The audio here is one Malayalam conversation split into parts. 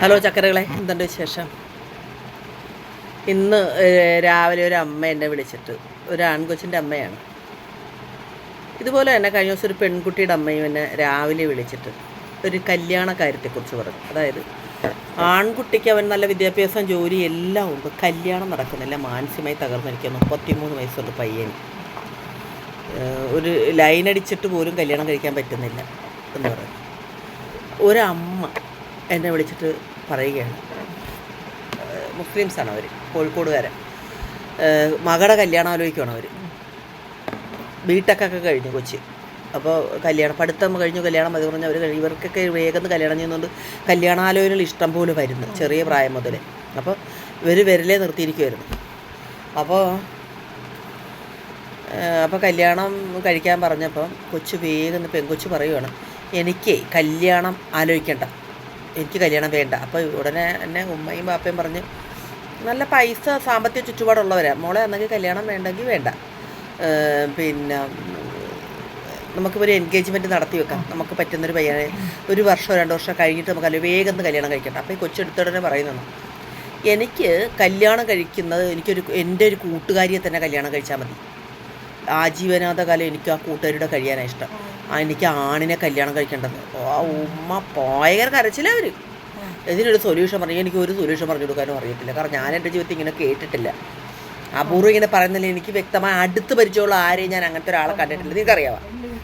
ഹലോ ചക്കരകളെ എന്തുണ്ട് വിശേഷം? ഇന്ന് രാവിലെ ഒരു അമ്മ എന്നെ വിളിച്ചിട്ട് ഒരു ആൺകൊച്ചിന്റെ അമ്മയാണ്. ഇതുപോലെ തന്നെ കഴിഞ്ഞ ദിവസം ഒരു പെൺകുട്ടിയുടെ അമ്മയും എന്നെ രാവിലെ വിളിച്ചിട്ട് ഒരു കല്യാണ കാര്യത്തെക്കുറിച്ച് പറഞ്ഞു. അതായത് ആൺകുട്ടിക്ക് അവൻ നല്ല വിദ്യാഭ്യാസം ജോലി എല്ലാം ഉണ്ട്. കല്യാണം നടക്കുന്നില്ല. മാനസികമായി തകർന്നിരിക്കുക മുപ്പത്തിമൂന്ന് വയസ്സുള്ള പയ്യൻ. ഒരു ലൈൻ അടിച്ചിട്ട് പോലും കല്യാണം കഴിക്കാൻ പറ്റുന്നില്ല എന്ന് പറയുന്നത് ഒരമ്മ എന്നെ വിളിച്ചിട്ട് പറയുകയാണ്. മുസ്ലിംസാണ് അവർ കോഴിക്കോടുകാരൻ മകളുടെ കല്യാണം ആലോചിക്കുകയാണ് അവർ ബിടെക്കൊക്കെ കഴിഞ്ഞു കൊച്ചി. അപ്പോൾ കല്യാണം പഠിത്തം കഴിഞ്ഞു കല്യാണം മതി പറഞ്ഞാൽ അവർ ഇവർക്കൊക്കെ വേഗം കല്യാണം ചെയ്യുന്നുണ്ട് കല്യാണാലോചനകൾ ഇഷ്ടം പോലെ വരുന്നു ചെറിയ പ്രായം മുതലേ. അപ്പോൾ ഇവർ വിരലേ നിർത്തിയിരിക്കുമായിരുന്നു അപ്പോൾ അപ്പോൾ കല്യാണം കഴിക്കാൻ പറഞ്ഞപ്പം കൊച്ചു വേഗം പെൺകൊച്ചു പറയുവാണ് എനിക്ക് കല്യാണം ആലോചിക്കണ്ട. എനിക്ക് കല്യാണം വേണ്ട. അപ്പോൾ ഉടനെ എന്നെ ഉമ്മയും ബാപ്പയും പറഞ്ഞ് നല്ല പൈസ സാമ്പത്തിക ചുറ്റുപാടുള്ളവരാണ് മോളെ അന്നെങ്കിൽ കല്യാണം വേണ്ടെങ്കിൽ വേണ്ട. പിന്നെ നമുക്കിപ്പോൾ ഒരു എൻഗേജ്മെന്റ് നടത്തി വെക്കാം. നമുക്ക് പറ്റുന്നൊരു പയ്യനെ ഒരു വർഷമോ രണ്ട് വർഷം കഴിഞ്ഞിട്ട് നമുക്ക് അല്ല വേഗം കല്യാണം കഴിക്കട്ടെ. അപ്പോൾ ഈ കൊച്ചെടുത്തോടനെ പറയുന്നു. എനിക്ക് കല്യാണം കഴിക്കുന്നത് എനിക്കൊരു എന്റെ ഒരു കൂട്ടുകാരിയെ തന്നെ കല്യാണം കഴിച്ചാൽ മതി. ആജീവനാഥ കാലം എനിക്ക് ആ കൂട്ടുകാരിയുടെ കഴിയാനാണ് ഇഷ്ടം. എനിക്ക് ആണിനെ കല്യാണം കഴിക്കേണ്ടത്. ആ ഉമ്മ ഭയങ്കര കരച്ചില്ല അവർ ഇതിനൊരു സൊല്യൂഷൻ പറഞ്ഞു എനിക്ക് ഒരു സൊല്യൂഷൻ പറഞ്ഞു കൊടുക്കാനും അറിയത്തില്ല. കാരണം ഞാൻ എന്റെ ജീവിതത്തിൽ ഇങ്ങനെ കേട്ടിട്ടില്ല. അപൂർവം ഇങ്ങനെ പറയുന്നില്ല എനിക്ക് വ്യക്തമായി അടുത്ത് പരിചയമുള്ള ആരെയും ഞാൻ അങ്ങനത്തെ ഒരാളെ കണ്ടിട്ടില്ല. നിനക്കറിയാവാ?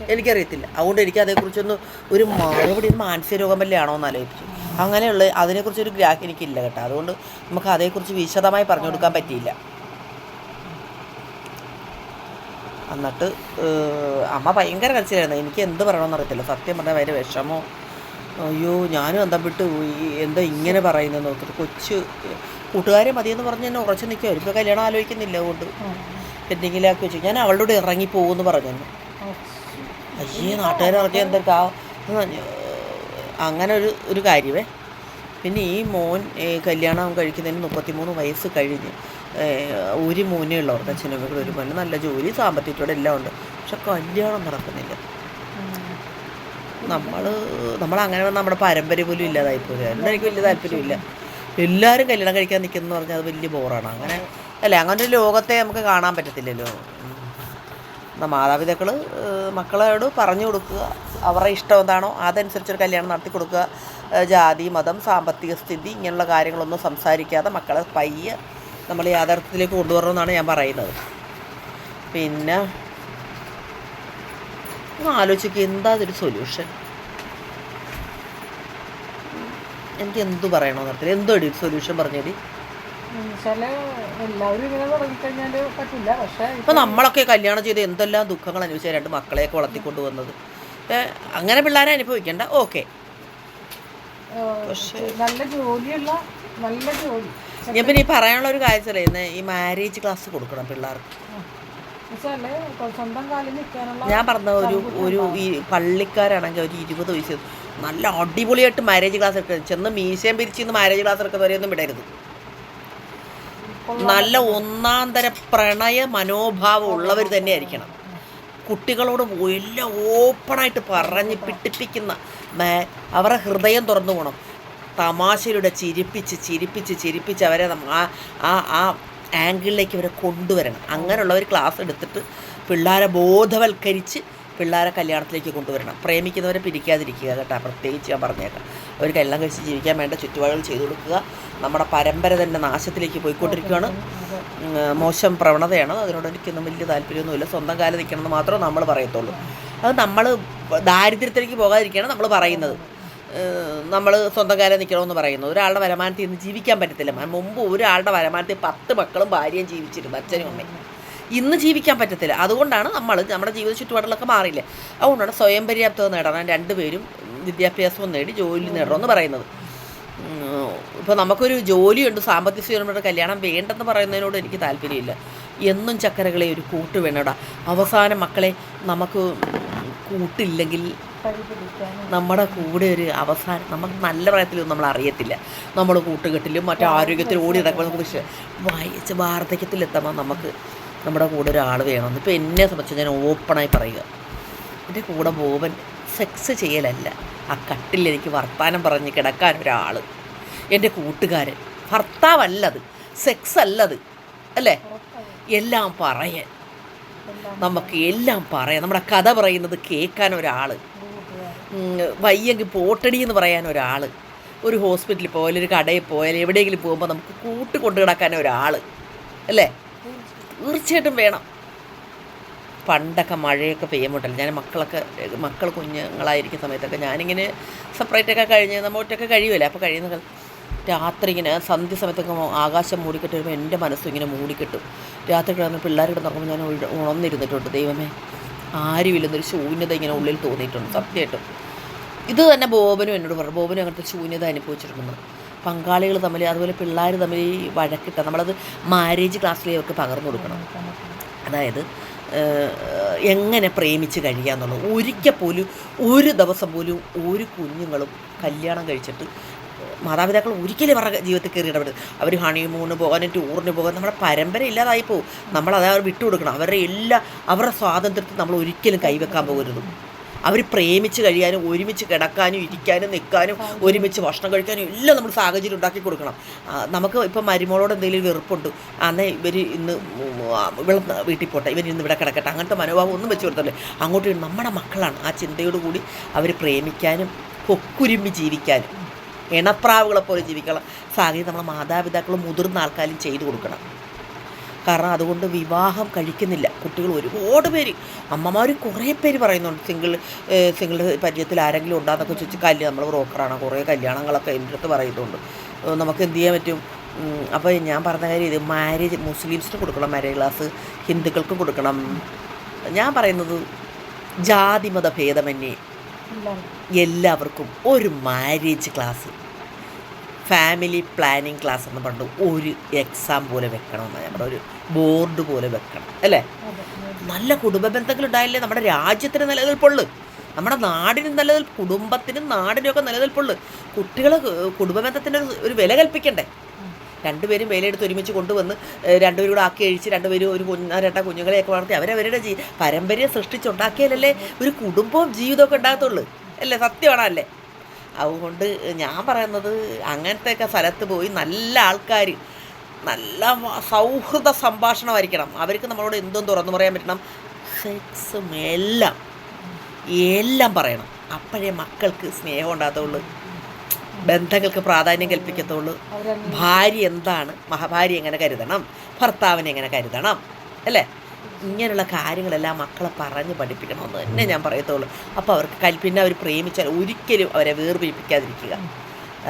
എനിക്കറിയത്തില്ല. അതുകൊണ്ട് എനിക്ക് അതേക്കുറിച്ചൊന്ന് ഒരു മറുപടി മാനസിക രോഗം വല്ലേ ആണോ എന്ന് ആലോചിച്ചു. അങ്ങനെയുള്ള അതിനെക്കുറിച്ചൊരു ഗ്രാഹ്യം എനിക്കില്ല കേട്ടോ. അതുകൊണ്ട് നമുക്ക് അതേക്കുറിച്ച് വിശദമായി പറഞ്ഞു കൊടുക്കാൻ പറ്റിയില്ല. എന്നിട്ട് അമ്മ ഭയങ്കര കരച്ചിലായിരുന്നു. എനിക്ക് എന്ത് പറയണമെന്ന് അറിയത്തില്ല. സത്യം പറഞ്ഞാൽ ഭയങ്കര വിഷമോ. അയ്യോ ഞാനും എന്താ വിട്ട് പോയി? എന്താ ഇങ്ങനെ പറയുന്നത് നോക്കിയിട്ട് കൊച്ച് കൂട്ടുകാരെ മതിയെന്ന് പറഞ്ഞ് എന്നെ ഉറച്ചു നിൽക്കുമോ ഇപ്പോൾ കല്യാണം ആലോചിക്കുന്നില്ല അതുകൊണ്ട്. എന്തെങ്കിലുമാക്കി വെച്ചു. ഞാൻ അവളുടെ കൂടെ ഇറങ്ങി പോകുമെന്ന് പറഞ്ഞു അയ്യേ നാട്ടുകാർ ഇറങ്ങി എന്തൊക്കെ അങ്ങനെ ഒരു ഒരു കാര്യമേ. പിന്നെ ഈ മോൻ കല്യാണം കഴിക്കുന്നതിന് മുപ്പത്തിമൂന്ന് വയസ്സ് കഴിഞ്ഞ്. ഒരു മോനേ ഉള്ളവർക്ക് അച്ഛനും അമ്മയ്ക്കും ഒരു മൂന്ന് നല്ല ജോലി സാമ്പത്തികത്തോടെ എല്ലാം ഉണ്ട്. പക്ഷെ കല്യാണം നടക്കുന്നില്ല. നമ്മൾ നമ്മൾ അങ്ങനെ നമ്മുടെ പാരമ്പര്യം പോലും ഇല്ലാതായി അതുകൊണ്ട് എനിക്ക് വലിയ താല്പര്യമില്ല. എല്ലാവരും കല്യാണം കഴിക്കാൻ നിൽക്കുന്നു പറഞ്ഞാൽ അത് വലിയ ബോറാണ്. അങ്ങനെ അല്ലേ അങ്ങനെ ഒരു ലോകത്തെ നമുക്ക് കാണാൻ പറ്റത്തില്ലല്ലോ. മാതാപിതാക്കൾ മക്കളോട് പറഞ്ഞു കൊടുക്കുക. അവരുടെ ഇഷ്ടം എന്താണോ അതനുസരിച്ചൊരു കല്യാണം നടത്തി കൊടുക്കുക. ജാതി മതം സാമ്പത്തിക സ്ഥിതി ഇങ്ങനെയുള്ള കാര്യങ്ങളൊന്നും സംസാരിക്കാതെ മക്കളെ പയ്യെ നമ്മൾ യാഥാർത്ഥ്യത്തിലേക്ക് കൊണ്ടുവരണമെന്നാണ് ഞാൻ പറയുന്നത്. പിന്നെ ഒന്ന് ആലോചിക്കുക എന്താ അതൊരു സൊല്യൂഷൻ എനിക്ക് എന്തു പറയണമെന്ന് അറിയത്തില്ല. എന്തോ ഒരു സൊല്യൂഷൻ പറഞ്ഞേടി. ഇപ്പം നമ്മളൊക്കെ കല്യാണം ചെയ്ത് എന്തെല്ലാം ദുഃഖങ്ങൾ അനുഭവിച്ച രണ്ട് മക്കളെയൊക്കെ വളർത്തിക്കൊണ്ട് വന്നത് അങ്ങനെ പിള്ളേരെ അനുഭവിക്കണ്ട. ഓക്കെ. നല്ല ജോലിയുള്ള നല്ല ജോലി. ഞാൻ പിന്നെ ഈ പറയാനുള്ള ഒരു കാര്യം ഇന്ന് ഈ മാരേജ് ക്ലാസ് കൊടുക്കണം പിള്ളേർക്ക്. ഞാൻ പറഞ്ഞ ഒരു ഒരു ഈ പള്ളിക്കാരാണെങ്കിൽ ഒരു ഇരുപത് വയസ്സ്. നല്ല അടിപൊളിയായിട്ട് മാരേജ് ക്ലാസ് എടുക്കുക ചെന്ന് മീശയും പിരിച്ചിന്ന് മാരേജ് ക്ലാസ് എടുക്കുന്നവരെയൊന്നും വിടരുത്. നല്ല ഒന്നാം തര പ്രണയ മനോഭാവം ഉള്ളവർ തന്നെ ആയിരിക്കണം കുട്ടികളോട് എല്ലാം ഓപ്പണായിട്ട് പറഞ്ഞ് പിടിപ്പിക്കുന്ന മേ- അവരുടെ ഹൃദയം തുറന്നു പോകണം തമാശയിലൂടെ ചിരിപ്പിച്ച് ചിരിപ്പിച്ച് ചിരിപ്പിച്ച് അവരെ ആ ആ ആ ആംഗിളിലേക്ക് ഇവരെ കൊണ്ടുവരണം. അങ്ങനെയുള്ള ഒരു ക്ലാസ് എടുത്തിട്ട് പിള്ളേരെ ബോധവൽക്കരിച്ച് പിള്ളേരെ കല്യാണത്തിലേക്ക് കൊണ്ടുവരണം. പ്രേമിക്കുന്നവരെ പിരിക്കാതിരിക്കുക കേട്ടോ. പ്രത്യേകിച്ച് ഞാൻ പറഞ്ഞേക്കാം. അവർ കല്യാണം കഴിച്ച് ജീവിക്കാൻ വേണ്ട ചുറ്റുപാടുകൾ ചെയ്തു കൊടുക്കുക. നമ്മുടെ പരമ്പര തന്നെ നാശത്തിലേക്ക് പോയിക്കൊണ്ടിരിക്കുകയാണ്. മോശം പ്രവണതയാണ്. അതിനോട് എനിക്കൊന്നും വലിയ താല്പര്യമൊന്നുമില്ല. സ്വന്തം കാലം നിൽക്കണമെന്ന് മാത്രമേ നമ്മൾ പറയത്തുള്ളൂ. അത് നമ്മൾ ദാരിദ്ര്യത്തിലേക്ക് പോകാതിരിക്കുകയാണ് നമ്മൾ പറയുന്നത്. നമ്മൾ സ്വന്തം കാലം നിൽക്കണമെന്ന് പറയുന്നു. ഒരാളുടെ വരുമാനത്തിൽ നിന്ന് ജീവിക്കാൻ പറ്റത്തില്ല. മുമ്പ് ഒരാളുടെ വരുമാനത്തിൽ പത്ത് മക്കളും ഭാര്യയും ജീവിച്ചിരുന്നു അച്ഛനും അമ്മയും. ഇന്ന് ജീവിക്കാൻ പറ്റത്തില്ല. അതുകൊണ്ടാണ് നമ്മൾ നമ്മുടെ ജീവിത ചുറ്റുപാടുകളൊക്കെ മാറിയില്ലേ? അതുകൊണ്ടാണ് സ്വയം പര്യാപ്തത നേടണം രണ്ടുപേരും വിദ്യാഭ്യാസവും നേടി ജോലി നേടണമെന്ന് പറയുന്നത്. ഇപ്പോൾ നമുക്കൊരു ജോലിയുണ്ട് സാമ്പത്തിക സ്ഥിരമായിട്ട് കല്യാണം വേണ്ടെന്ന് പറയുന്നതിനോട് എനിക്ക് താല്പര്യമില്ല. എന്നും ചക്കരകളെ ഒരു കൂട്ട് വേണടാ. അവസാനം മക്കളെ നമുക്ക് കൂട്ടില്ലെങ്കിൽ നമ്മുടെ കൂടെ ഒരു അവസാനം നമുക്ക് നല്ല പ്രായത്തിലൊന്നും നമ്മൾ അറിയത്തില്ല. നമ്മൾ കൂട്ടുകെട്ടിലും മറ്റു ആരോഗ്യത്തിലും ഓടി നടക്കുമ്പോൾ നമുക്ക് വിഷയം വായിച്ച് വാർദ്ധക്യത്തിലെത്തുമ്പോൾ നമുക്ക് നമ്മുടെ കൂടെ ഒരാൾ വേണമെന്ന് ഇപ്പോൾ എന്നെ സംബന്ധിച്ച് ഞാൻ ഓപ്പണായി പറയുക. എന്റെ കൂടെ ബോബൻ സെക്സ് ചെയ്യലല്ല. ആ കട്ടിൽ എനിക്ക് വർത്താനം പറഞ്ഞ് കിടക്കാൻ ഒരാൾ. എന്റെ കൂട്ടുകാരൻ. ഭർത്താവല്ലത്. സെക്സ് അല്ലത്. അല്ലേ? എല്ലാം പറയാൻ. നമുക്ക് എല്ലാം പറയാം. നമ്മുടെ കഥ പറയുന്നത് കേൾക്കാൻ ഒരാൾ. വയ്യെങ്കിൽ പോട്ടടി എന്ന് പറയാൻ ഒരാൾ ഒരു ഹോസ്പിറ്റലിൽ പോയാലും ഒരു കടയിൽ പോയാലും എവിടെയെങ്കിലും പോകുമ്പോൾ നമുക്ക് കൂട്ട് കൊണ്ടു കിടക്കാൻ ഒരാൾ അല്ലേ? തീർച്ചയായിട്ടും വേണം. പണ്ടൊക്കെ മഴയൊക്കെ പെയ്യുമ്പോട്ടല്ലോ ഞാൻ മക്കളൊക്കെ മക്കൾ കുഞ്ഞുങ്ങളായിരിക്കുന്ന സമയത്തൊക്കെ ഞാനിങ്ങനെ സെപ്പറേറ്റൊക്കെ കഴിഞ്ഞ് നമ്മൾ ഒറ്റൊക്കെ കഴിയുമല്ലേ. അപ്പോൾ കഴിയുന്ന രാത്രി ഇങ്ങനെ സന്ധ്യ സമയത്തൊക്കെ ആകാശം മൂടിക്കെട്ടി വരുമ്പോൾ എന്റെ മനസ്സും ഇങ്ങനെ മൂടിക്കെട്ടും. രാത്രി കിടന്ന് പിള്ളേർ കിടന്നുറങ്ങുമ്പോൾ ഞാൻ ഉണർന്നിരുന്നിട്ടുണ്ട് ദൈവമേ. ആരുമില്ലെന്നൊരു ശൂന്യത ഇങ്ങനെ ഉള്ളിൽ തോന്നിയിട്ടുണ്ട് സത്യമായിട്ടും. ഇത് തന്നെ ബോബനും എന്നോട് പറഞ്ഞു. ബോബനും അങ്ങനത്തെ ശൂന്യത അനുഭവിച്ചിട്ടുണ്ട് പങ്കാളികൾ തമ്മിൽ അതുപോലെ പിള്ളേർ തമ്മിൽ ഈ വഴക്കിട്ട നമ്മളത് മാരേജ് ക്ലാസ്സിൽ അവർക്ക് പകർന്നു കൊടുക്കണം. അതായത് എങ്ങനെ പ്രേമിച്ച് കഴിയാന്നുള്ളത്. ഒരിക്കൽ പോലും ഒരു ദിവസം പോലും ഒരു കുഞ്ഞുങ്ങളും കല്യാണം കഴിച്ചിട്ട് മാതാപിതാക്കൾ ഒരിക്കലും അവരുടെ ജീവിതത്തിൽ കയറി ഇടപെടും അവർ ഹണിമൂണ് പോകാനും ടൂറിന് പോകാൻ നമ്മുടെ പരമ്പര ഇല്ലാതായി പോകും. നമ്മളത് അവർ വിട്ടുകൊടുക്കണം അവരുടെ എല്ലാ അവരുടെ സ്വാതന്ത്ര്യത്തിൽ നമ്മൾ ഒരിക്കലും കൈവെക്കാൻ പോകരുത്. അവർ പ്രേമിച്ച് കഴിയാനും ഒരുമിച്ച് കിടക്കാനും ഇരിക്കാനും നിൽക്കാനും ഒരുമിച്ച് ഭക്ഷണം കഴിക്കാനും എല്ലാം നമ്മൾ സാഹചര്യം ഉണ്ടാക്കി കൊടുക്കണം. നമുക്ക് ഇപ്പം മരുമോളോട് എന്തെങ്കിലും വെറുപ്പുണ്ട്. അന്നേ ഇവർ ഇന്ന് ഇവിടെ വീട്ടിൽ പോട്ടെ ഇവർ ഇന്ന് ഇവിടെ കിടക്കട്ടെ അങ്ങനത്തെ മനോഭാവം ഒന്നും വെച്ച് കൊടുത്തല്ലേ അങ്ങോട്ട് നമ്മുടെ മക്കളാണ് ആ ചിന്തയോടുകൂടി അവർ പ്രേമിക്കാനും ഒക്കുരുമ്പി ജീവിക്കാനും. ഇണപ്രാവുകളെ പോലെ ജീവിക്കണം. സാഹചര്യം നമ്മളെ മാതാപിതാക്കളും മുതിർന്ന ആൾക്കാരും ചെയ്തു കൊടുക്കണം. കാരണം അതുകൊണ്ട് വിവാഹം കഴിക്കുന്നില്ല. കുട്ടികൾ ഒരുപാട് പേര്. അമ്മമാർ കുറേ പേര് പറയുന്നുണ്ട് സിംഗിൾ സിംഗിൾ പരിചയത്തിൽ ആരെങ്കിലും ഉണ്ടാകുന്നൊക്കെ ചോദിച്ച് കല്യാണം നമ്മൾ ബ്രോക്കറാണ്. കുറേ കല്യാണങ്ങളൊക്കെ എന്റെ അടുത്ത് പറയുന്നുണ്ട്. നമുക്ക് എന്ത് ചെയ്യാൻ പറ്റും? അപ്പോൾ ഞാൻ പറഞ്ഞ കാര്യം ഇത് മാരേജ് മുസ്ലിംസിന് കൊടുക്കണം മാരേജ് ക്ലാസ് ഹിന്ദുക്കൾക്കും കൊടുക്കണം. ഞാൻ പറയുന്നത് ജാതിമത ഭേദമന്യേ. എല്ലാവർക്കും ഒരു marriage class. Family planning class എന്ന് പറഞ്ഞു ഒരു എക്സാം പോലെ വെക്കണമെന്ന് നമ്മുടെ ഒരു ബോർഡ് പോലെ വെക്കണം അല്ലേ? നല്ല കുടുംബ ബന്ധങ്ങൾ ഉണ്ടായില്ലേ നമ്മുടെ രാജ്യത്തിന് നിലനിൽപ്പുള്ളു. നമ്മുടെ നാടിനും നിലനിൽപ്പ് കുടുംബത്തിനും നാടിനും ഒക്കെ നിലനിൽപ്പുള്ളു. കുട്ടികൾ കുടുംബ ബന്ധത്തിന് ഒരു- ഒരു വില കൽപ്പിക്കണ്ടേ? രണ്ടുപേരും വേലയെടുത്ത് ഒരുമിച്ച് കൊണ്ടുവന്ന് രണ്ടുപേരും കൂടെ ആക്കി അഴിച്ച് രണ്ടുപേരും ഒരു കുഞ്ഞ രണ്ട കുഞ്ഞുങ്ങളെയൊക്കെ വളർത്തി അവരവരുടെ ജീ പരമ്പരയെ സൃഷ്ടിച്ചുണ്ടാക്കിയാലല്ലേ ഒരു കുടുംബവും ജീവിതമൊക്കെ ഉണ്ടാകത്തുള്ളൂ. അല്ലേ? സത്യമാണല്ലേ അതുകൊണ്ട് ഞാൻ പറയുന്നത് അങ്ങനത്തെയൊക്കെ സ്ഥലത്ത് പോയി നല്ല ആൾക്കാർ നല്ല സൗഹൃദ സംഭാഷണമായിരിക്കണം അവർക്ക് നമ്മളോട് എന്തും തുറന്നു പറയാൻ പറ്റണം. സെക്സും എല്ലാം എല്ലാം പറയണം. അപ്പോഴേ മക്കൾക്ക് സ്നേഹം ഉണ്ടാകത്തുള്ളൂ. ബന്ധങ്ങൾക്ക് പ്രാധാന്യം കൽപ്പിക്കത്തുള്ളൂ. ഭാര്യ എന്താണ്? മഹാഭാര്യ എങ്ങനെ കരുതണം? ഭർത്താവിനെ എങ്ങനെ കരുതണം? അല്ലേ? ഇങ്ങനെയുള്ള കാര്യങ്ങളെല്ലാം മക്കളെ പറഞ്ഞ് പഠിപ്പിക്കണമെന്ന് തന്നെ ഞാൻ പറയത്തുള്ളൂ. അപ്പോൾ അവർക്ക് കൽ പിന്നെ അവർ പ്രേമിച്ചാൽ ഒരിക്കലും അവരെ വേർപിരിപ്പിക്കാതിരിക്കുക.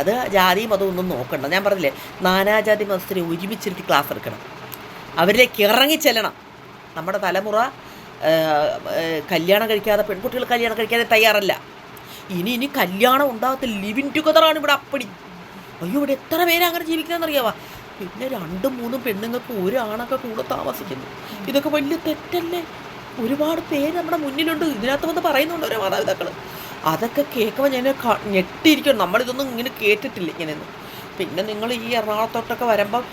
അത് ജാതി മതം ഒന്നും നോക്കണ്ട. ഞാൻ പറഞ്ഞില്ലേ നാനാജാതി മതസ്ഥരെ ഒരുമിച്ചിരുത്തി ക്ലാസ് എടുക്കണം. അവരിലേക്ക് ഇറങ്ങി ചെല്ലണം. നമ്മുടെ തലമുറ കല്യാണം കഴിക്കാതെ പെൺകുട്ടികൾ കല്യാണം കഴിക്കാതെ തയ്യാറല്ല. ഇനി ഇനി കല്യാണം ഉണ്ടാകത്തില്ല. ലിവിൻ ടുഗദറാണ് ഇവിടെ അപ്പടി. അയ്യോ ഇവിടെ എത്ര പേര് അങ്ങനെ ജീവിക്കുന്നതെന്നറിയാവാ? പിന്നെ രണ്ടും മൂന്നും പെണ്ണുങ്ങൾക്ക് ഒരാണൊക്കെ കൂടെ താമസിക്കുന്നു. ഇതൊക്കെ വലിയ തെറ്റല്ലേ? ഒരുപാട് പേര് നമ്മുടെ മുന്നിലുണ്ട്. ഇതിനകത്ത് വന്ന് പറയുന്നുണ്ട് ഓരോ മാതാപിതാക്കൾ അതൊക്കെ കേൾക്കുമ്പോൾ ഞാൻ ഞെട്ടിയിരിക്കണം ഞെട്ടിയിരിക്കും നമ്മളിതൊന്നും ഇങ്ങനെ കേട്ടിട്ടില്ല ഇങ്ങനെയൊന്നും. പിന്നെ നിങ്ങൾ ഈ എറണാകുളത്തോട്ടൊക്കെ വരുമ്പം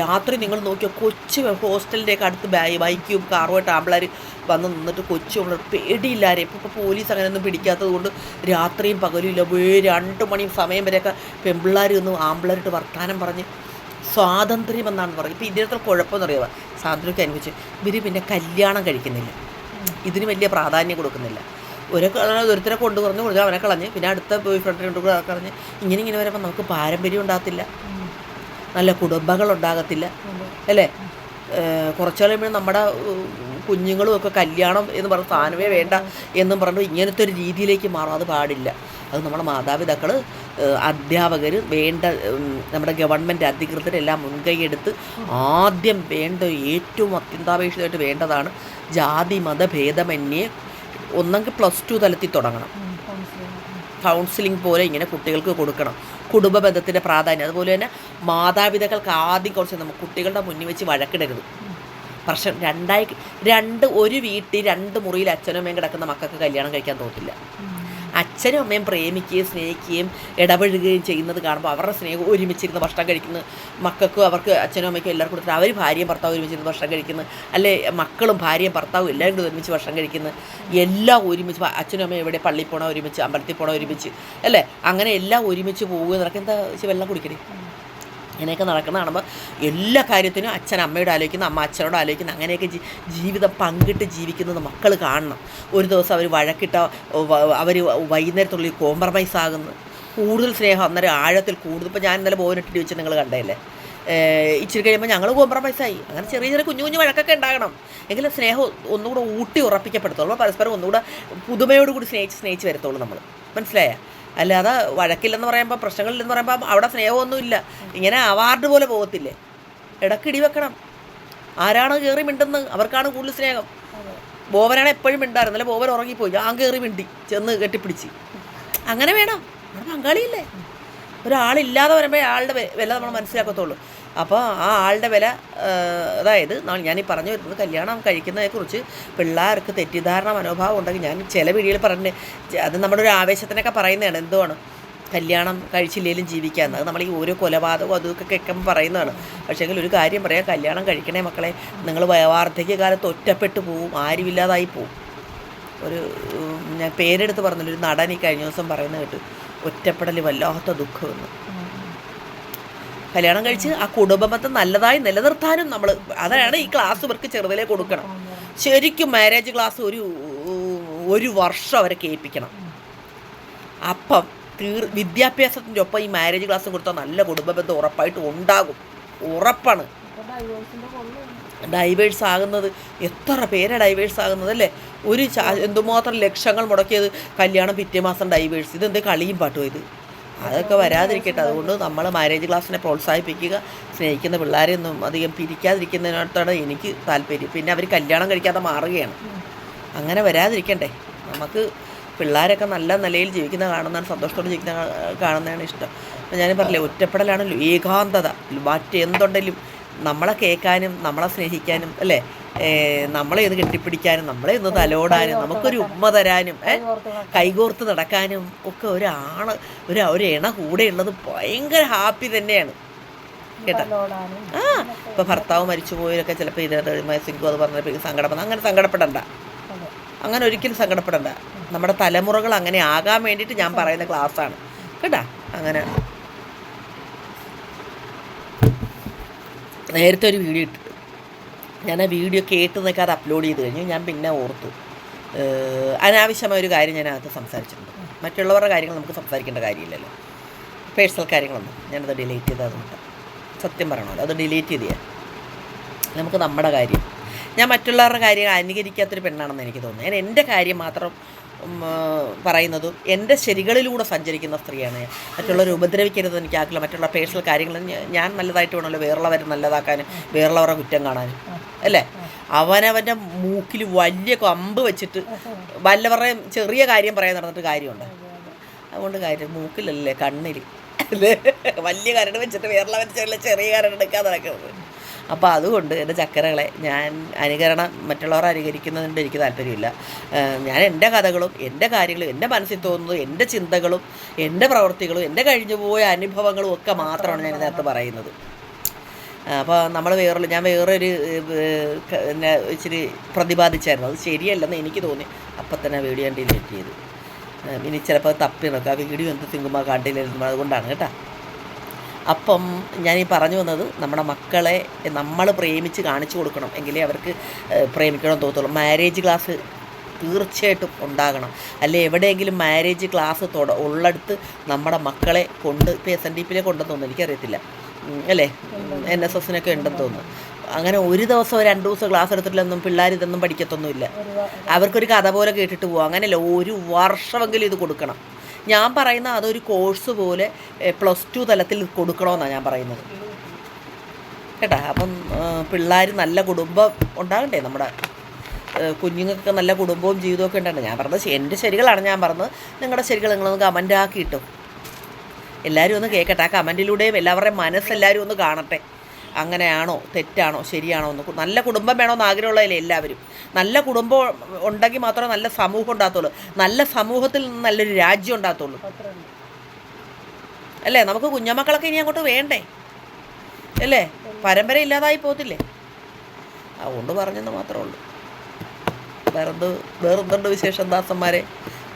രാത്രി നിങ്ങൾ നോക്കിയാൽ കൊച്ചു ഹോസ്റ്റലിന്റെയൊക്കെ അടുത്ത് ബൈക്കും കാറുമായിട്ട് ആമ്പിളാർ വന്ന് നിന്നിട്ട് കൊച്ചു നമ്മൾ പേടിയില്ലാരെ. ഇപ്പോൾ ഇപ്പോൾ പോലീസ് അങ്ങനെയൊന്നും പിടിക്കാത്തത് കൊണ്ട് രാത്രിയും പകലും ഇല്ല. വേ രണ്ട് മണി സമയം വരെയൊക്കെ പെമ്പിള്ളാർ ഒന്ന് ആമ്പിളാരിട്ട് വർത്താനം പറഞ്ഞ് സ്വാതന്ത്ര്യം എന്നാണ് പറയുന്നത്. ഇപ്പോൾ ഇതിനകത്ത് കുഴപ്പമെന്ന് അറിയാം സ്വാതന്ത്ര്യമൊക്കെ അനുഭവിച്ച് ഇവർ പിന്നെ കല്യാണം കഴിക്കുന്നില്ല. ഇതിന് വലിയ പ്രാധാന്യം കൊടുക്കുന്നില്ല. ഒരു ഒരുത്തരെ കൊണ്ടു കുറഞ്ഞു കൊടുത്തു അവനെ കളഞ്ഞ് പിന്നെ അടുത്ത ബോയ് ഫ്രണ്ടിനെ കൊണ്ട് കളഞ്ഞ് ഇങ്ങനെ ഇങ്ങനെ വരുമ്പോൾ നമുക്ക് പാരമ്പര്യം ഉണ്ടാകത്തില്ല. നല്ല കുടുംബങ്ങൾ ഉണ്ടാകത്തില്ല അല്ലേ കുറച്ചു കഴിയുമ്പോൾ നമ്മുടെ കുഞ്ഞുങ്ങളും ഒക്കെ കല്യാണം എന്ന് പറഞ്ഞ സാധനമേ വേണ്ട എന്നും പറഞ്ഞു ഇങ്ങനത്തെ ഒരു രീതിയിലേക്ക് മാറും. അത് പാടില്ല. അത് നമ്മുടെ മാതാപിതാക്കൾ അധ്യാപകർ വേണ്ട നമ്മുടെ ഗവൺമെന്റ് അധികൃതരെല്ലാം മുൻകൈയെടുത്ത് ആദ്യം വേണ്ട ഏറ്റവും അത്യന്താപേക്ഷിതമായിട്ട് വേണ്ടതാണ് ജാതി മത ഭേദമന്യേ ഒന്നെങ്കിൽ പ്ലസ് ടു തലത്തിൽ തുടങ്ങണം. കൗൺസിലിംഗ് പോലെ ഇങ്ങനെ കുട്ടികൾക്ക് കൊടുക്കണം. കുടുംബ ബന്ധത്തിന്റെ പ്രാധാന്യം അതുപോലെ തന്നെ മാതാപിതാക്കൾക്ക് ആദ്യം കുറച്ച് നമുക്ക് കുട്ടികളുടെ മുന്നിൽ വെച്ച് വഴക്കിടരുത് പ്രശ്നം രണ്ടായി രണ്ട് ഒരു വീട്ടിൽ രണ്ട് മുറിയിൽ അച്ഛനും അമ്മയും കിടക്കുന്ന മക്കൾക്ക് കല്യാണം കഴിക്കാൻ തോന്നില്ല. അച്ഛനും അമ്മയും പ്രേമിക്കുകയും സ്നേഹിക്കുകയും ഇടപഴകുകയും ചെയ്യുന്നത് കാണുമ്പോൾ അവരുടെ സ്നേഹം ഒരുമിച്ചിരുന്ന് ഭക്ഷണം കഴിക്കുന്നത് മക്കൾക്കും അവർക്ക് അച്ഛനും അമ്മയ്ക്കും എല്ലാവർക്കും കൊടുത്തിട്ട് അവർ ഭാര്യയും ഭർത്താവും ഒരുമിച്ചിരുന്ന് ഭക്ഷണം കഴിക്കുന്നത് അല്ലെ? മക്കളും ഭാര്യയും ഭർത്താവും എല്ലാവരും കൂടി ഒരുമിച്ച് ഭക്ഷണം കഴിക്കുന്നത് എല്ലാം ഒരുമിച്ച് അച്ഛനും അമ്മയും എവിടെ പള്ളിയിൽ പോകണം ഒരുമിച്ച് അമ്പലത്തിൽ പോകണം ഒരുമിച്ച്. അല്ലേ? അങ്ങനെ എല്ലാം ഒരുമിച്ച് പോകുക എന്നൊക്കെ എന്താ വെള്ളം കുടിക്കണേ ഇങ്ങനെയൊക്കെ നടക്കുന്ന കാണുമ്പോൾ എല്ലാ കാര്യത്തിനും അച്ഛൻ അമ്മയോട് ആലോചിക്കുന്നു അമ്മ അച്ഛനോട് ആലോചിക്കുന്നു. അങ്ങനെയൊക്കെ ജീവിതം പങ്കിട്ട് ജീവിക്കുന്നത് മക്കൾ കാണണം. ഒരു ദിവസം അവർ വഴക്കിട്ട അവർ വൈകുന്നേരത്തുള്ളിൽ കോംപ്രമൈസ് ആകുന്നു. കൂടുതൽ സ്നേഹം അന്നേരം ആഴത്തിൽ കൂടുതൽ. ഇപ്പോൾ ഞാൻ ഇന്നലെ ബോധനിട്ടിട്ട് വെച്ച് നിങ്ങൾ കണ്ടതല്ലേ? ഇച്ചിരി കഴിയുമ്പോൾ ഞങ്ങൾ കോംപ്രമൈസായി അങ്ങനെ ചെറിയ ചെറിയ കുഞ്ഞു കുഞ്ഞു വഴക്കൊക്കെ ഉണ്ടാകണം. എങ്കിലും സ്നേഹം ഒന്നുകൂടെ ഊട്ടി ഉറപ്പിക്കപ്പെടുത്തുള്ളൂ. പരസ്പരം ഒന്നുകൂടെ പുതുമയോടുകൂടി സ്നേഹിച്ച് സ്നേഹിച്ച് വരത്തുള്ളൂ നമ്മൾ മനസ്സിലായ? അല്ലാതെ വഴക്കില്ലെന്ന് പറയുമ്പോൾ പ്രശ്നങ്ങളില്ലെന്ന് പറയുമ്പോൾ അവിടെ സ്നേഹമൊന്നുമില്ല. ഇങ്ങനെ അവാർഡ് പോലെ പോകത്തില്ലേ? ഇടക്കിടി ഇടി വെക്കണം. ആരാണ് കയറി മിണ്ടുന്നത്? അവർക്കാണ് കൂടുതൽ സ്നേഹം. ബോവനാണ് എപ്പോഴും മിണ്ടായിരുന്നല്ലേ ബോവൻ ഉറങ്ങിപ്പോയി. ഞാൻ കയറി മിണ്ടി. ചെന്ന് കെട്ടിപ്പിടിച്ച്. അങ്ങനെ വേണം. നമ്മുടെ പങ്കാളിയില്ലേ? ഒരാളില്ലാതെ വരുമ്പോൾ വെ- വില നമ്മൾ മനസ്സിലാക്കത്തുള്ളൂ. അപ്പോൾ ആ ആളുടെ വില അതായത് ഞാനീ പറഞ്ഞു വരുന്നത് കല്യാണം കഴിക്കുന്നതിനെക്കുറിച്ച് പിള്ളേർക്ക് തെറ്റിദ്ധാരണ മനോഭാവം ഉണ്ടെങ്കിൽ ഞാൻ ചില വീഡിയോയിൽ പറഞ്ഞിട്ടുണ്ട്. അത് നമ്മുടെ ഒരു ആവേശത്തിനൊക്കെ പറയുന്നതാണ്. എന്തുവാണ്? കല്യാണം കഴിച്ചില്ലെങ്കിലും ജീവിക്കാം അത് നമ്മൾ ഈ ഓരോ കൊലപാതകവും അതൊക്കെ കേൾക്കുമ്പോൾ പറയുന്നതാണ്. പക്ഷേങ്കിൽ ഒരു കാര്യം പറയാം. കല്യാണം കഴിക്കണേ മക്കളെ നിങ്ങൾ വാർദ്ധക്യ കാലത്ത് ഒറ്റപ്പെട്ടു പോവും. ആരുമില്ലാതായി പോവും. ഒരു ഞാൻ പേരെടുത്ത് പറഞ്ഞില്ല. ഒരു നടൻ ഈ കഴിഞ്ഞ ദിവസം പറയുന്നത് കേട്ട് ഒറ്റപ്പെടൽ വല്ലാത്ത ദുഃഖമെന്ന്. കല്യാണം കഴിച്ച് ആ കുടുംബത്തെ നല്ലതായി നിലനിർത്താനും നമ്മൾ അതാണ് ഈ ക്ലാസ് ഇവർക്ക് ചെറുതിലേ കൊടുക്കണം. ശരിക്കും മാരേജ് ക്ലാസ് ഒരു ഒരു വർഷം അവരെ കേൾപ്പിക്കണം. അപ്പം തീർ വിദ്യാഭ്യാസത്തിന്റെ ഒപ്പം ഈ മാരേജ് ക്ലാസ് കൊടുത്താൽ നല്ല കുടുംബബന്ധം ഉറപ്പായിട്ട് ഉണ്ടാകും. ഉറപ്പാണ്. ഡൈവേഴ്സ് ആകുന്നത് എത്ര പേരാണ് ഡൈവേഴ്സ് ആകുന്നത് അല്ലേ? ഒരു എന്തുമാത്രം ലക്ഷങ്ങൾ മുടക്കിയത് കല്യാണം പിറ്റേ മാസം ഡൈവേഴ്സ് ഇതെന്ത് കളിയും പാട്ടും ഇത്. അതൊക്കെ വരാതിരിക്കട്ടെ. അതുകൊണ്ട് നമ്മൾ മാരേജ് ക്ലാസ്സിനെ പ്രോത്സാഹിപ്പിക്കുക. സ്നേഹിക്കുന്ന പിള്ളേരെയൊന്നും അധികം പിരിക്കാതിരിക്കുന്നതിനോടത്താണ് എനിക്ക് താല്പര്യം. പിന്നെ അവർ കല്യാണം കഴിക്കാതെ മാറുകയാണ്. അങ്ങനെ വരാതിരിക്കണ്ടേ. നമുക്ക് പിള്ളേരൊക്കെ നല്ല നിലയിൽ ജീവിക്കുന്ന കാണുന്നതാണ് സന്തോഷത്തോടെ ജീവിക്കുന്ന കാണുന്നതാണ് ഇഷ്ടം. ഞാൻ പറഞ്ഞില്ലേ ഒറ്റപ്പെടലാണല്ലോ ഏകാന്തത. മറ്റെന്തുണ്ടെങ്കിലും നമ്മളെ കേൾക്കാനും നമ്മളെ സ്നേഹിക്കാനും അല്ലേ? നമ്മളെ ഒന്ന് കെട്ടിപ്പിടിക്കാനും നമ്മളെ ഒന്ന് തലോടാനും നമുക്കൊരു ഉമ്മ തരാനും കൈകോർത്ത് നടക്കാനും. ഒക്കെ ഒരാണ് ഒരു ഒരു ഇണ കൂടെ ഉള്ളത് ഭയങ്കര ഹാപ്പി തന്നെയാണ്. കേട്ടോ? ആ ഇപ്പോൾ ഭർത്താവ് മരിച്ചു പോയവരൊക്കെ ചിലപ്പോൾ ഇരുപത് സിംഗു അത് പറഞ്ഞപ്പോൾ സങ്കടപ്പെടുന്ന അങ്ങനെ സങ്കടപ്പെടണ്ട. അങ്ങനെ ഒരിക്കലും സങ്കടപ്പെടണ്ട. നമ്മുടെ തലമുറകൾ അങ്ങനെ ആകാൻ വേണ്ടിയിട്ട് ഞാൻ പറയുന്ന ക്ലാസ്സാണ്. കേട്ടാ? അങ്ങനെ. നേരത്തെ ഒരു വീഡിയോ ഇട്ടിട്ട് ഞാൻ ആ വീഡിയോ കേട്ട് നിൽക്കാതെ അപ്ലോഡ് ചെയ്ത് കഴിഞ്ഞു. ഞാൻ പിന്നെ ഓർത്തു. അനാവശ്യമായ ഒരു കാര്യം ഞാൻ അകത്ത് സംസാരിച്ചിട്ടുണ്ട്. മറ്റുള്ളവരുടെ കാര്യങ്ങൾ നമുക്ക് സംസാരിക്കേണ്ട കാര്യമില്ലല്ലോ. പേഴ്സണൽ കാര്യങ്ങളൊന്നും. ഞാനത് ഡിലീറ്റ് ചെയ്തതുകൊണ്ട് സത്യം പറയണമല്ലോ. അത് ഡിലീറ്റ് ചെയ്ത്. നമുക്ക് നമ്മുടെ കാര്യം. ഞാൻ മറ്റുള്ളവരുടെ കാര്യം അനുകരിക്കാത്തൊരു പെണ്ണാണെന്ന് എനിക്ക് തോന്നുന്നു. ഞാൻ എന്റെ കാര്യം മാത്രം പറയുന്നതും എന്റെ ശരികളിലൂടെ സഞ്ചരിക്കുന്ന സ്ത്രീയാണ് ഞാൻ. മറ്റുള്ളവരെ ഉപദ്രവിക്കരുത് എനിക്ക് ആക്കില്ല മറ്റുള്ള പേഴ്സണൽ കാര്യങ്ങൾ ഞാൻ നല്ലതായിട്ട് വേണമല്ലോ വേറുള്ളവരെ നല്ലതാക്കാനും വേറുള്ളവരുടെ കുറ്റം കാണാനും അല്ലേ? അവനവന്റെ മൂക്കിൽ വലിയ കമ്പ് വെച്ചിട്ട് വല്ലവരുടെ ചെറിയ കാര്യം പറയാൻ നടന്നിട്ട് കാര്യമുണ്ട്. അതുകൊണ്ട് കാര്യം മൂക്കിലല്ലേ കണ്ണിൽ അല്ലേ? വലിയ കരട് വെച്ചിട്ട് വേറുള്ളവന്റെ ചെറിയ കരട് എടുക്കാൻ നടക്കുന്നത്. അപ്പോൾ അതുകൊണ്ട് എന്റെ ചക്കരകളെ ഞാൻ അനുകരണം മറ്റുള്ളവർ അനുകരിക്കുന്നതിന്റെ എനിക്ക് താല്പര്യമില്ല. ഞാൻ എന്റെ കഥകളും എന്റെ കാര്യങ്ങളും എന്റെ മനസ്സിൽ തോന്നുന്നതും എന്റെ ചിന്തകളും എന്റെ പ്രവൃത്തികളും എന്റെ കഴിഞ്ഞുപോയ അനുഭവങ്ങളും ഒക്കെ മാത്രമാണ് ഞാൻ ഇതിനകത്ത് പറയുന്നത്. അപ്പോൾ നമ്മൾ വേറൊരു ഞാൻ വേറൊരു എന്നെ ഇച്ചിരി പ്രതിപാദിച്ചായിരുന്നു. അത് ശരിയല്ലെന്ന് എനിക്ക് തോന്നി. അപ്പം തന്നെ വീഡിയോ ഡിലീറ്റ് ചെയ്തു. ഇനി ചിലപ്പോൾ തപ്പി നോക്കാം വീഡിയോ എന്ത് തിങ്കുമ്പോൾ കണ്ടില്ലായിരുന്നു അതുകൊണ്ടാണ് കേട്ടോ. അപ്പം ഞാൻ ഈ പറഞ്ഞു വന്നത് നമ്മുടെ മക്കളെ നമ്മൾ പ്രേമിച്ച് കാണിച്ചു കൊടുക്കണം. എങ്കിലേ അവർക്ക് പ്രേമിക്കണം തോന്നുള്ളൂ മാരേജ് ക്ലാസ് തീർച്ചയായിട്ടും ഉണ്ടാകണം. അല്ലെ? എവിടെയെങ്കിലും മാരേജ് ക്ലാസ് തൊട ഉള്ളടുത്ത് നമ്മുടെ മക്കളെ കൊണ്ട് ഇപ്പോൾ എസ് എൻ ഡി പിയിലെ കൊണ്ടെന്ന് തോന്നുന്നു. എനിക്കറിയത്തില്ല. അല്ലേ? എൻ എസ് എസിനൊക്കെ ഉണ്ടെന്ന് തോന്നുന്നു. അങ്ങനെ ഒരു ദിവസം രണ്ട് ദിവസം ക്ലാസ് എടുത്തിട്ടില്ലൊന്നും പിള്ളേർ ഇതൊന്നും പഠിക്കത്തൊന്നുമില്ല. അവർക്കൊരു കഥ പോലെ കേട്ടിട്ട് പോകും അങ്ങനെയല്ല ഒരു വർഷമെങ്കിലും ഇത് കൊടുക്കണം. ഞാൻ പറയുന്ന അതൊരു കോഴ്സ് പോലെ പ്ലസ് ടു തലത്തിൽ കൊടുക്കണമെന്നാണ് ഞാൻ പറയുന്നത്. കേട്ടാ? അപ്പം പിള്ളേർ നല്ല കുടുംബം ഉണ്ടാകണ്ടേ നമ്മുടെ കുഞ്ഞുങ്ങൾക്ക് നല്ല കുടുംബവും ജീവിതമൊക്കെ ഉണ്ടാകണ്ടേ? ഞാൻ പറഞ്ഞത് എന്റെ ശരികളാണ് ഞാൻ പറഞ്ഞത്. നിങ്ങളുടെ ശരികൾ നിങ്ങളൊന്ന് കമന്റ് ആക്കിയിട്ടും. എല്ലാവരും ഒന്ന് കേൾക്കട്ടെ ആ കമന്റിലൂടെയും എല്ലാവരുടെയും മനസ്സെല്ലാവരും ഒന്ന് കാണട്ടെ. അങ്ങനെയാണോ തെറ്റാണോ ശരിയാണോ എന്ന് നല്ല കുടുംബം വേണമെന്ന് ആഗ്രഹമുള്ളതല്ലേ എല്ലാവരും. നല്ല കുടുംബം ഉണ്ടെങ്കിൽ മാത്രമേ നല്ല സമൂഹം ഉണ്ടാകത്തുള്ളൂ. നല്ല സമൂഹത്തിൽ നിന്ന് നല്ലൊരു രാജ്യം ഉണ്ടാകത്തുള്ളൂ. അല്ലേ? നമുക്ക് കുഞ്ഞമക്കളൊക്കെ ഇനി അങ്ങോട്ട് വേണ്ടേ? അല്ലേ? പരമ്പര ഇല്ലാതായി പോകത്തില്ലേ? അതുകൊണ്ട് പറഞ്ഞെന്ന് മാത്രമേ ഉള്ളൂ. വേറെന്ത് വേറെന്തുണ്ട് വിശേഷം ദാസന്മാരെ?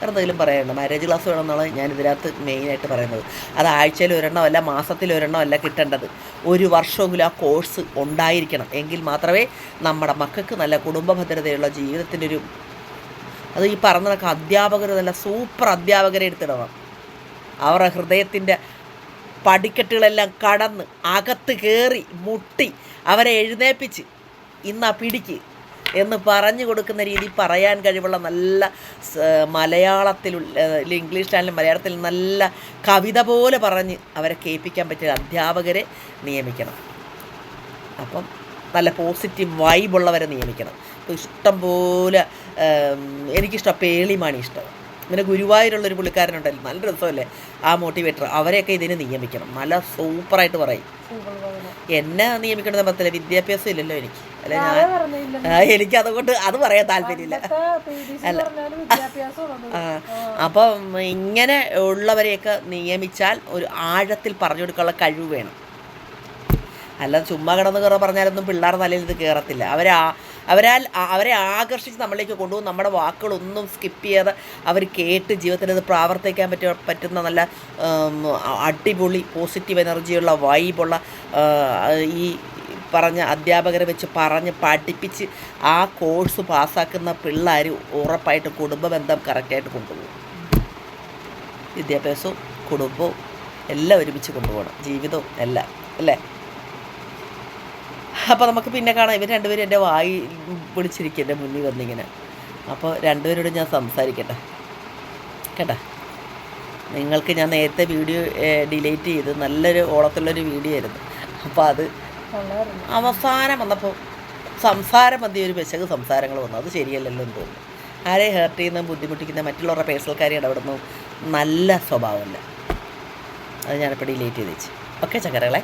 എന്തെങ്കിലും പറയാനുണ്ട്? മാരേജ് ക്ലാസ് വേണമെന്നാണ് ഞാൻ ഇതിനകത്ത് മെയിനായിട്ട് പറയുന്നത്. അത് ആഴ്ചയിൽ ഒരെണ്ണം അല്ല മാസത്തിൽ ഒരെണ്ണം അല്ല കിട്ടേണ്ടത്. ഒരു വർഷമെങ്കിലും ആ കോഴ്സ് ഉണ്ടായിരിക്കണം. എങ്കിൽ മാത്രമേ നമ്മുടെ മക്കൾക്ക് നല്ല കുടുംബ ഭദ്രതയുള്ള ജീവിതത്തിന്റെ ഒരു അത് ഈ പറഞ്ഞ കണക്ക് അധ്യാപകർ നല്ല സൂപ്പർ അധ്യാപകരെ എടുത്തിടണം. അവരുടെ ഹൃദയത്തിന്റെ പടിക്കെട്ടുകളെല്ലാം കടന്ന് അകത്ത് കയറി മുട്ടി അവരെ എഴുന്നേപ്പിച്ച് ഇന്നാ പിടിക്ക്. എന്ന് പറഞ്ഞു കൊടുക്കുന്ന രീതി പറയാൻ കഴിവുള്ള നല്ല മലയാളത്തിൽ ഇംഗ്ലീഷിലായാലും മലയാളത്തിൽ നല്ല കവിത പോലെ പറഞ്ഞ് അവരെ കേൾപ്പിക്കാൻ പറ്റിയ അധ്യാപകരെ നിയമിക്കണം. അപ്പം നല്ല പോസിറ്റീവ് വൈബുള്ളവരെ നിയമിക്കണം. ഇപ്പോൾ ഇഷ്ടം പോലെ എനിക്കിഷ്ടം പേളിമാണി ഇഷ്ടം. ഇങ്ങനെ ഗുരുവായൂരുള്ളൊരു പുള്ളിക്കാരനുണ്ടല്ലോ നല്ല രസമല്ലേ? ആ മോട്ടിവേറ്റർ അവരെയൊക്കെ ഇതിന് നിയമിക്കണം. നല്ല സൂപ്പറായിട്ട് പറയും. എന്നെ നിയമിക്കണമെന്ന് പറ്റില്ല വിദ്യാഭ്യാസം ഇല്ലല്ലോ എനിക്ക്. അല്ല ഞാൻ എനിക്ക് അതുകൊണ്ട് അത് പറയാൻ താല്പര്യമില്ല. അല്ല. അപ്പം ഇങ്ങനെ ഉള്ളവരെയൊക്കെ നിയമിച്ചാൽ ഒരു ആഴത്തിൽ പറഞ്ഞു കൊടുക്കാനുള്ള കഴിവ് വേണം. അല്ല ചുമ്മാ കിടന്ന് കയറ പറഞ്ഞാലൊന്നും പിള്ളേർ തലയിൽ ഇത് കയറത്തില്ല അവരെ അവരാൽ അവരെ ആകർഷിച്ച് നമ്മളിലേക്ക് കൊണ്ടുപോകും. നമ്മുടെ വാക്കുകളൊന്നും സ്കിപ്പ് ചെയ്യാതെ അവർ കേട്ട് ജീവിതത്തിൽ അത് പ്രാവർത്തിക്കാൻ പറ്റിയ പറ്റുന്ന നല്ല അടിപൊളി പോസിറ്റീവ് എനർജിയുള്ള വൈബുള്ള ഈ പറഞ്ഞ അധ്യാപകരെ വെച്ച് പറഞ്ഞ് പഠിപ്പിച്ച് ആ കോഴ്സ് പാസ്സാക്കുന്ന പിള്ളേർ ഉറപ്പായിട്ട് കുടുംബ ബന്ധം കറക്റ്റായിട്ട് കൊണ്ടുപോകും. വിദ്യാഭ്യാസവും കുടുംബവും എല്ലാം ഒരുമിച്ച് കൊണ്ടുപോകണം. ജീവിതവും എല്ലാം അല്ലേ? അപ്പോൾ നമുക്ക് പിന്നെ കാണാം ഇവർ രണ്ടുപേരും എന്റെ വായി വിളിച്ചിരിക്കും എന്റെ മുന്നിൽ വന്നിങ്ങനെ. അപ്പോൾ രണ്ടുപേരോട് ഞാൻ സംസാരിക്കട്ടെ. കേട്ടോ? നിങ്ങൾക്ക് ഞാൻ നേരത്തെ വീഡിയോ ഡിലീറ്റ് ചെയ്ത് നല്ലൊരു ഓളത്തുള്ളൊരു വീഡിയോ ആയിരുന്നു. അപ്പോൾ അത് അവസാനം വന്നപ്പോൾ സംസാരം മതി ഒരു പെശക് സംസാരങ്ങൾ വന്നു. അത് ശരിയല്ലല്ലോ എന്ന് തോന്നുന്നു. ആരെ ഹേർട്ട് ചെയ്യുന്ന ബുദ്ധിമുട്ടിക്കുന്ന മറ്റുള്ളവരുടെ പേഴ്സണൽ കാര്യം ഇടപെടുന്നു നല്ല സ്വഭാവമല്ല അത് ഞാനിപ്പോൾ ഡിലീറ്റ് ചെയ്ത് വെച്ച്. ഓക്കെ ചക്കരകളെ